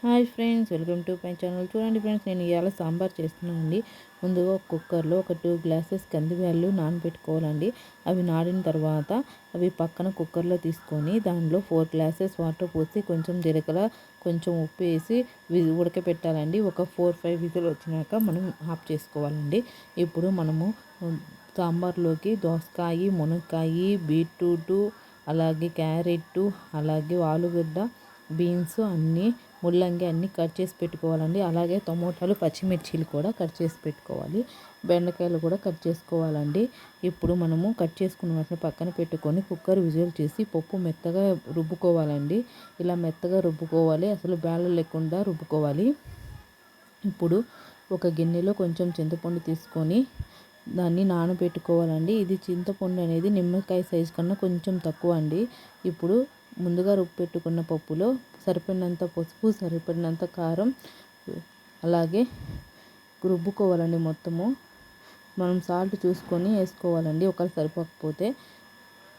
Hi friends welcome to my channel. చూడండి friends నేను ఇవాళ సాంబార్ చేస్తున్నానండి. ముందుగా ఒక కుక్కర్లో ఒక టూ గ్లాసెస్ కందిబ్యాళ్ళు నానబెట్టుకోవాలండి. అవి నాడిన తర్వాత అవి పక్కన కుక్కర్లో తీసుకొని దానిలో ఫోర్ గ్లాసెస్ వాటర్ పోసి కొంచెం జీలకర్ర కొంచెం ఉప్పు వేసి ఉడకపెట్టాలండి. ఒక ఫోర్ ఫైవ్ విజులు వచ్చినాక మనం ఆఫ్ చేసుకోవాలండి. ఇప్పుడు మనము సాంబార్లోకి దోసకాయ మునక్కాయ బీట్రూటు అలాగే క్యారెట్ అలాగే ఆలుగడ్డ బీన్స్ అన్నీ ముల్లంగి అన్నీ కట్ చేసి పెట్టుకోవాలండి. అలాగే టమోటాలు పచ్చిమిర్చీలు కూడా కట్ చేసి పెట్టుకోవాలి. బెండకాయలు కూడా కట్ చేసుకోవాలండి. ఇప్పుడు మనము కట్ చేసుకున్న వాటిని పక్కన పెట్టుకొని కుక్కర్ విజువల్ చేసి పప్పు మెత్తగా రుబ్బుకోవాలండి. ఇలా మెత్తగా రుబ్బుకోవాలి. అసలు బేళ్ళ లేకుండా రుబ్బుకోవాలి. ఇప్పుడు ఒక గిన్నెలో కొంచెం చింతపండు తీసుకొని దాన్ని నానబెట్టుకోవాలండి. ఇది చింతపండు అనేది నిమ్మకాయ సైజు కన్నా కొంచెం తక్కువ అండి. ఇప్పుడు ముందుగా రుబ్బు పెట్టుకున్న పప్పులో సరిపడినంత పసుపు సరిపడినంత కారం అలాగే రుబ్బుకోవాలండి మొత్తము. మనం సాల్ట్ చూసుకొని వేసుకోవాలండి ఒకవేళ సరిపోకపోతే.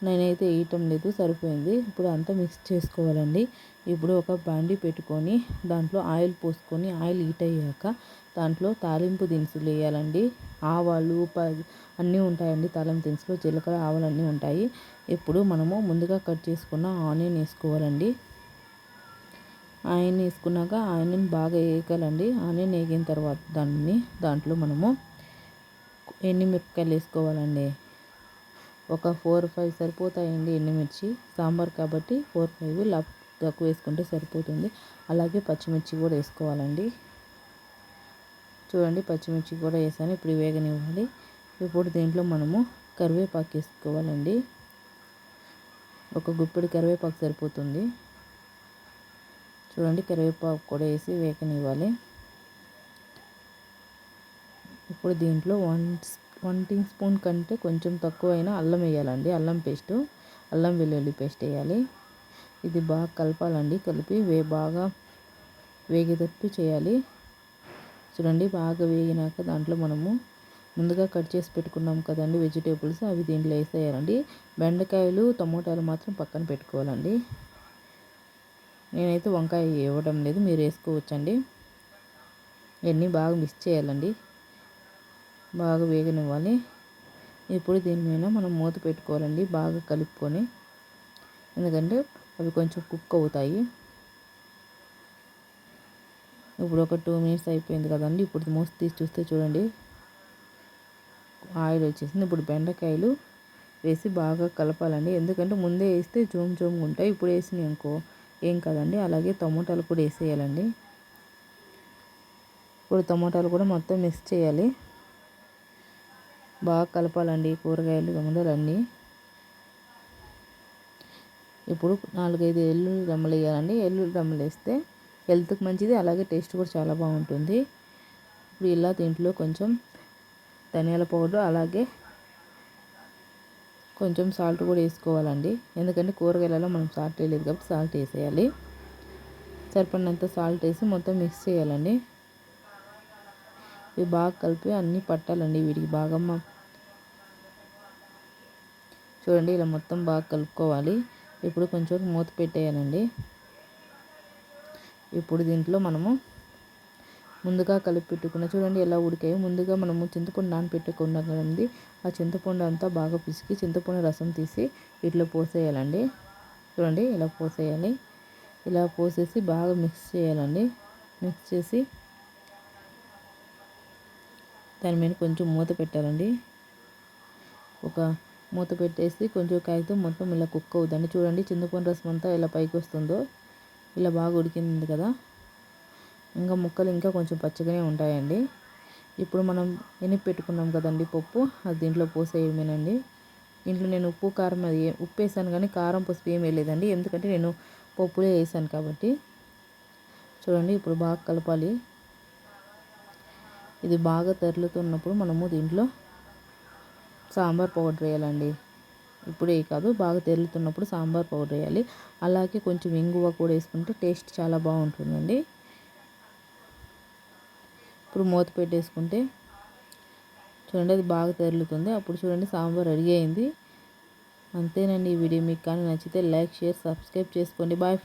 నేనైతే వేయటం లేదు సరిపోయింది. ఇప్పుడు అంతా మిక్స్ చేసుకోవాలండి. ఇప్పుడు ఒక బాండి పెట్టుకొని దాంట్లో ఆయిల్ పోసుకొని ఆయిల్ హీట్ అయ్యాక దాంట్లో తాలింపు దినుసులు వేయాలండి. ఆవాలు ప అన్నీ ఉంటాయండి తాలింపు దినుసులు. జీలకర్ర ఆవాలు అన్నీ ఉంటాయి. ఇప్పుడు మనము ముందుగా కట్ చేసుకున్న ఆనియన్ వేసుకోవాలండి. ఆయిన్ వేసుకున్నాక ఆనియన్ బాగా వేయగలండి ఆనియన్ వేగిన తర్వాత దాన్ని దాంట్లో మనము ఎండుమిరపకాయలు వేసుకోవాలండి? ఒక ఫోర్ ఫైవ్ సరిపోతాయండి ఎండుమిర్చి సాంబార్ కాబట్టి ఫోర్ ఫైవ్ తక్కువ వేసుకుంటే సరిపోతుంది. అలాగే పచ్చిమిర్చి కూడా వేసుకోవాలండి. చూడండి పచ్చిమిర్చి కూడా వేసాను. ఇప్పుడు వేగనివ్వాలి ఇప్పుడు దీంట్లో మనము కరివేపాకు వేసుకోవాలండి. ఒక గుప్పెడు కరివేపాకు సరిపోతుంది. చూడండి కరివేపాకు కూడా వేసి వేగనివ్వాలి. ఇప్పుడు దీంట్లో వన్ వన్ టీ స్పూన్ కంటే కొంచెం తక్కువైనా అల్లం వేయాలండి. అల్లం పేస్టు అల్లం వెల్లుల్లి పేస్ట్ వేయాలి. ఇది బాగా కలపాలండి. కలిపి వే బాగా వేగేటట్టు చేయాలి. చూడండి బాగా వేగినాక దాంట్లో మనము ముందుగా కట్ చేసి పెట్టుకున్నాం కదండి వెజిటేబుల్స్ అవి దీంట్లో వేసేయాలండి. బెండకాయలు టమోటాలు మాత్రం పక్కన పెట్టుకోవాలండి. నేనైతే వంకాయ ఇవ్వడం లేదు మీరు వేసుకోవచ్చండి. ఇవన్నీ బాగా మిక్స్ చేయాలండి. బాగా వేగనివ్వాలి. ఇప్పుడు దీని మీద మనం మూత పెట్టుకోవాలండి బాగా కలుపుకొని. ఎందుకంటే అవి కొంచెం కుక్ అవుతాయి. ఇప్పుడు ఒక టూ మినిట్స్ అయిపోయింది కదండి ఇప్పుడు మూసి తీసి చూస్తే చూడండి. ఆయిల్ వచ్చేసింది. ఇప్పుడు బెండకాయలు వేసి బాగా కలపాలండి. ఎందుకంటే ముందే వేస్తే జోమ్ జోమ్ ఉంటాయి. ఇప్పుడు వేసినాయి అనుకో ఏం కాదండి. అలాగే టమోటాలు కూడా వేసేయాలండి. ఇప్పుడు టమోటాలు కూడా మొత్తం మిక్స్ చేయాలి. బాగా కలపాలండి కూరగాయలు టమోటాలు ఇప్పుడు నాలుగైదు ఎల్లుల్లి రమ్మలు వేయాలండి ఎల్లుల్లి రమ్మలు వేస్తే హెల్త్కి మంచిది అలాగే టేస్ట్ కూడా చాలా బాగుంటుంది. ఇప్పుడు ఇలా దీంట్లో కొంచెం ధనియాల పౌడర్ అలాగే కొంచెం సాల్ట్ కూడా వేసుకోవాలండి. ఎందుకంటే కూరగాయలలో మనం సాల్ట్ వేయలేదు కాబట్టి సాల్ట్ వేసేయాలి. సరిపడినంత సాల్ట్ వేసి మొత్తం మిక్స్ చేయాలండి. ఇవి బాగా కలిపి అన్నీ పట్టాలండి వీటికి బాగా చూడండి ఇలా మొత్తం బాగా కలుపుకోవాలి. ఇప్పుడు కొంచెం మూత పెట్టేయాలండి. ఇప్పుడు దీంట్లో మనము ముందుగా కలిపి పెట్టుకున్న చూడండి ఎలా ఉడికాయో. ముందుగా మనము చింతపండు నానపెట్టుకున్నాం కదండి. ఆ చింతపండు అంతా బాగా పిసికి చింతపండు రసం తీసి వీటిలో పోసేయాలండి. చూడండి ఇలా పోసేయాలి. ఇలా పోసేసి బాగా మిక్స్ చేయాలండి. మిక్స్ చేసి దాని మీద కొంచెం మూత పెట్టాలండి. ఒక మూత పెట్టేసి కొంచెం కాగితం మొత్తం ఇలా కుక్ అవుతుందండి. చూడండి చింతపండు రసం అంతా ఇలా పైకి వస్తుందో ఇలా బాగా ఉడికింది కదా. ఇంకా ముక్కలు ఇంకా కొంచెం పచ్చగానే ఉంటాయండి. ఇప్పుడు మనం ఎనిపి పెట్టుకున్నాం కదండి పప్పు అది దీంట్లో పోసేయమేనండి దీంట్లో నేను ఉప్పు కారం అది ఉప్పు వేసాను కానీ కారం పసుపు ఏం వేయలేదండి. ఎందుకంటే నేను పప్పులే వేసాను కాబట్టి. చూడండి ఇప్పుడు బాగా కలపాలి. ఇది బాగా తరులుతున్నప్పుడు మనము దీంట్లో సాంబార్ పౌడర్ వేయాలండి. ఇప్పుడే కాదు బాగా తెరులుతున్నప్పుడు సాంబార్ పౌడర్ వేయాలి. అలాగే కొంచెం ఇంగువ కూడా వేసుకుంటే టేస్ట్ చాలా బాగుంటుందండి. ఇప్పుడు మూత పెట్టేసుకుంటే చూడండి అది బాగా తెరులుతుంది. అప్పుడు చూడండి సాంబార్ రెడీ అయింది. అంతేనండి ఈ వీడియో. మీకు కానీ నచ్చితే లైక్ షేర్ సబ్స్క్రైబ్ చేసుకోండి. బాయ్.